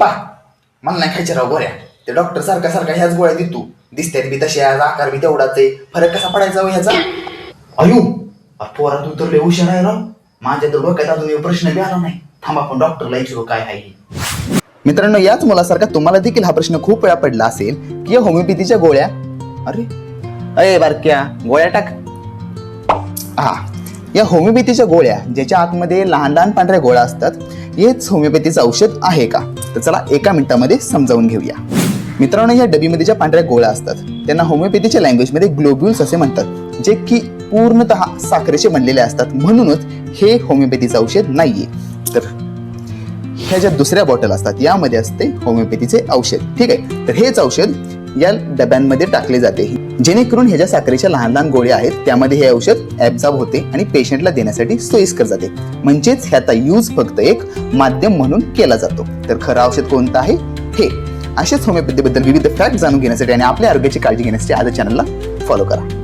पप्पा मला नाही खायच्या राव गोळ्या ते डॉक्टर सारखा सारखा ह्याच गोळ्या देतो. दिसतात बी तशा आकार बी तेवढाच आहे. फरक कसा पडायचा हो ह्याचा? अयो पोरा तू तर लय हुशार आहे राव. माझ्या तर डोक्यात अजून प्रश्न बी आला नाही. थांबा आपण डॉक्टरला विचारू काय आहे. मित्रांनो याच मुलासारखा तुम्हाला देखील हा प्रश्न खूप वेळा पडला असेल की या होमिओपॅथीच्या गोळ्या अरे अरे बारक्या गोळ्या टाक. हा. या होमिओपॅथीच्या गोळ्या ज्याच्या आतमध्ये लहान लहान पांढऱ्या गोळ्या असतात हेच होमिओपॅथीचं औषध आहे का? तर चला एका मिनिटामध्ये समजावून घेऊया. मित्रांनो या डबीमध्ये ज्या पांढऱ्या गोळ्या असतात त्यांना होमिओपॅथीच्या लँग्वेजमध्ये ग्लोब्युल्स असे म्हणतात जे की पूर्णतः साखरेचे बनलेले असतात. म्हणूनच हे होमिओपॅथीचं औषध नाहीये. तर ह्या ज्या दुसऱ्या बॉटल असतात यामध्ये असते होमिओपॅथीचे औषध. ठीक आहे? तर हेच औषध या डब्यांमध्ये टाकले जाते. जेणेकरून ह्याच्या साखरेच्या लहान लहान गोळ्या आहेत त्यामध्ये हे औषध ऍब्झॉर्ब होते आणि पेशंटला देण्यासाठी सोयीस्कर जाते. म्हणजेच ह्याचा यूज फक्त एक माध्यम म्हणून केला जातो. तर खरं औषध कोणतं आहे? हे. अशाच होमिओपॅथीबद्दल विविध फॅक्ट जाणून घेण्यासाठी आणि आपल्या आरोग्याची काळजी घेण्यासाठी आज चॅनलला फॉलो करा.